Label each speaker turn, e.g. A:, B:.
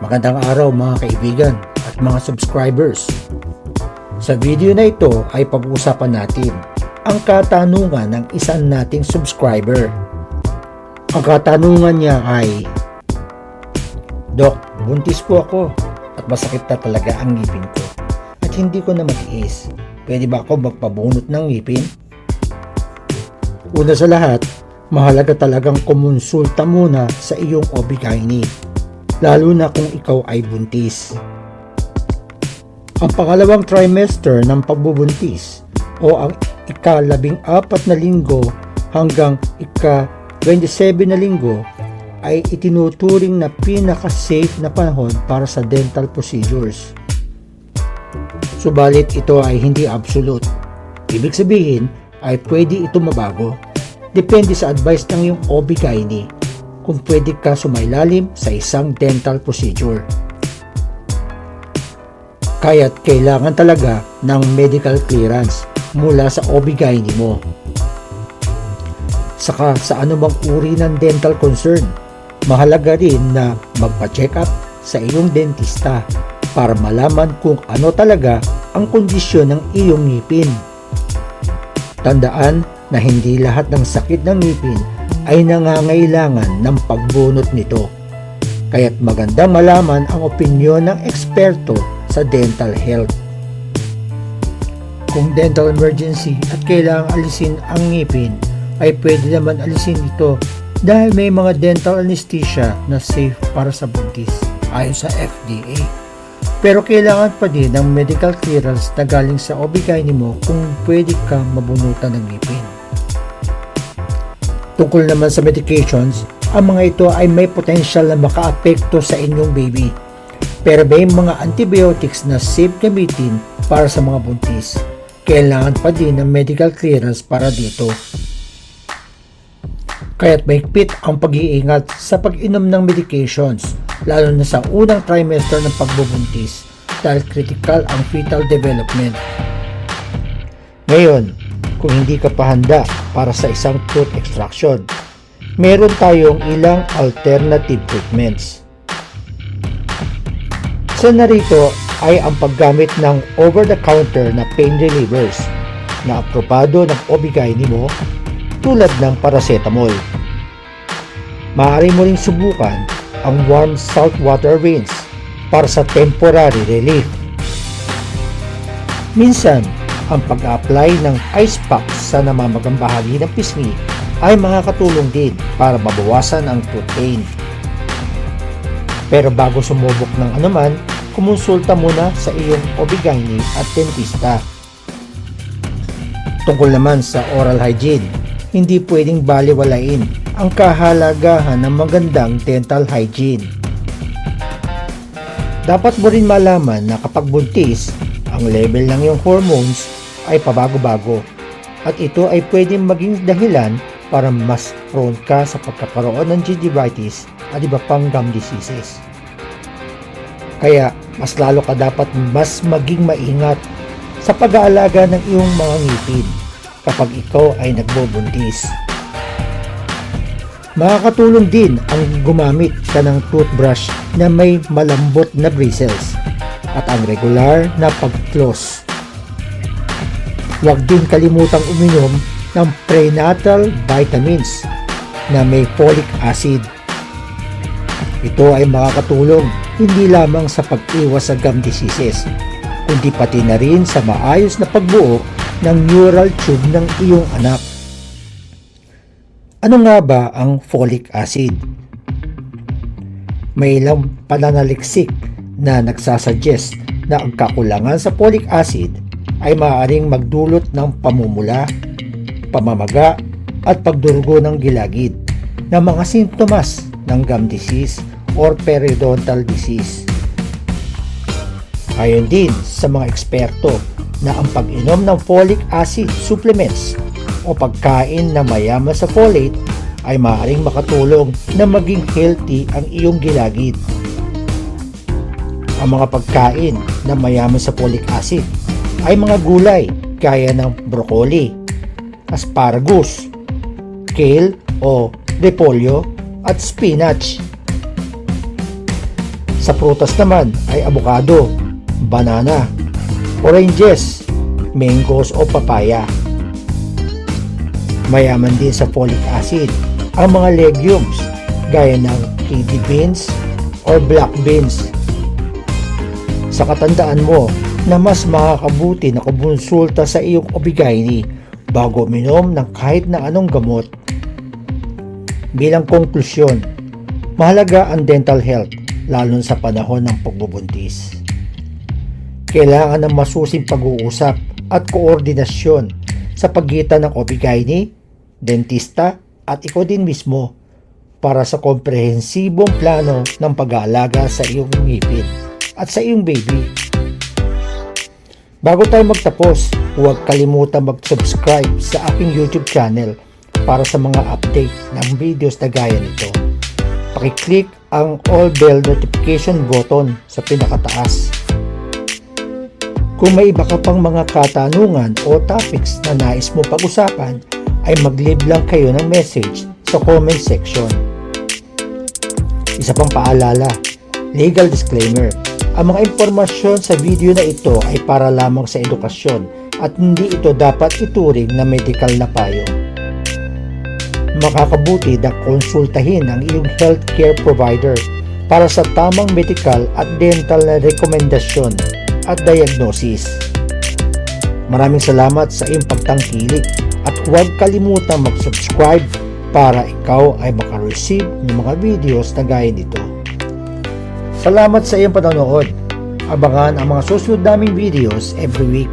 A: Magandang araw mga kaibigan at mga subscribers. Sa video na ito ay pag-uusapan natin ang katanungan ng isang nating subscriber. Ang katanungan niya ay, Dok, buntis po ako at masakit na talaga ang ngipin ko at hindi ko na matiis. Pwede ba ako magpabunot ng ngipin? Una sa lahat, mahalaga talagang kumonsulta muna sa iyong OB-GYN lalo na kung ikaw ay buntis. Ang pangalawang trimester ng pagbubuntis o ang ika-labing apat na linggo hanggang ika-27 na linggo ay itinuturing na pinaka-safe na panahon para sa dental procedures. Subalit ito ay hindi absolute. Ibig sabihin ay pwede ito mabago. Depende sa advice ng iyong OB-GYN kung pwede ka sumailalim sa isang dental procedure. Kaya't kailangan talaga ng medical clearance mula sa OB-GYN mo. Saka sa anumang uri ng dental concern, mahalaga rin na magpa-check up sa iyong dentista para malaman kung ano talaga ang kondisyon ng iyong ngipin. Tandaan na hindi lahat ng sakit ng ngipin ay nangangailangan ng pagbunot nito. Kaya't maganda malaman ang opinyon ng eksperto sa dental health. Kung dental emergency at kailangang alisin ang ngipin, ay pwede naman alisin ito dahil may mga dental anesthesia na safe para sa buntis ayon sa FDA. Pero kailangan pa din ng medical clearance na galing sa OB-GYN mo kung pwede ka mabunutan ng ngipin. Tungkol naman sa medications, ang mga ito ay may potential na makaapekto sa inyong baby. Pero may mga antibiotics na safe gamitin para sa mga buntis. Kailangan pa din ng medical clearance para dito. Kaya't mahigpit ang pag-iingat sa pag-inom ng medications, lalo na sa unang trimester ng pagbubuntis dahil critical ang fetal development. Ngayon, kung hindi ka pa handa para sa isang tooth extraction, meron tayong ilang alternative treatments. Isa na ay ang paggamit ng over-the-counter na pain relievers na aprobado ng OB-GYN mo tulad ng paracetamol. Maaari mo ring subukan ang warm saltwater rinse para sa temporary relief. Minsan, ang pag-apply ng ice packs sa namamagang bahagi ng pisngi ay makakatulong din para mabawasan ang pain. Pero bago sumubok ng anuman, kumonsulta muna sa iyong OB-GYN at dentista. Tungkol naman sa oral hygiene, hindi pwedeng baliwalain ang kahalagahan ng magandang dental hygiene. Dapat mo rin malaman na kapag buntis, ang level ng iyong hormones ay pabago-bago at ito ay pwedeng maging dahilan para mas prone ka sa pagkakaroon ng gingivitis at iba pang gum diseases. Kaya mas lalo ka dapat mas maging maingat sa pag-aalaga ng iyong mga ngipin kapag ikaw ay nagbubuntis. Makakatulong din ang gumamit ka ng toothbrush na may malambot na bristles at ang regular na pag-floss. Huwag din kalimutang uminom ng prenatal vitamins na may folic acid. Ito ay makakatulong hindi lamang sa pag-iwas sa gum diseases, kundi pati na rin sa maayos na pagbuo ng neural tube ng iyong anak. Ano nga ba ang folic acid? May ilang pananaliksik na nagsasuggest na ang kakulangan sa folic acid ay maaaring magdulot ng pamumula, pamamaga at pagdurugo ng gilagid na mga sintomas ng gum disease or periodontal disease. Ayon din sa mga eksperto na ang pag-inom ng folic acid supplements o pagkain na mayaman sa folate ay maaaring makatulong na maging healthy ang iyong gilagid. Ang mga pagkain na mayaman sa folic acid ay mga gulay gaya ng broccoli, asparagus, kale o repolyo at spinach. Sa prutas naman ay avocado, banana, oranges, mangoes o papaya. Mayaman din sa folic acid ang mga legumes gaya ng kidney beans or black beans. Sa katandaan mo na mas makakabuti na kumonsulta sa iyong obigaini bago minom ng kahit na anong gamot. Bilang konklusyon, mahalaga ang dental health lalo sa panahon ng pagbubuntis. Kailangan ng masusing pag-uusap at koordinasyon sa pagitan ng obigaini, dentista at ikaw din mismo para sa komprehensibong plano ng pag-aalaga sa iyong ngipin at sa iyong baby. Bago tayo magtapos, huwag kalimutan mag-subscribe sa aking YouTube channel para sa mga update ng videos na gaya nito. Pakiclick ang all bell notification button sa pinakataas. Kung may iba ka pang mga katanungan o topics na nais mo pag-usapan, ay mag-leave lang kayo ng message sa comment section. Isa pang paalala, legal disclaimer, ang mga impormasyon sa video na ito ay para lamang sa edukasyon at hindi ito dapat ituring na medical na payo. Makakabuti na konsultahin ang iyong healthcare provider para sa tamang medical at dental na rekomendasyon at diagnosis. Maraming salamat sa iyong pagtangkilik at huwag kalimutang mag-subscribe para ikaw ay makareceive ng mga videos na gaya nito. Salamat sa iyong panonood. Abangan ang mga susunod naming videos every week.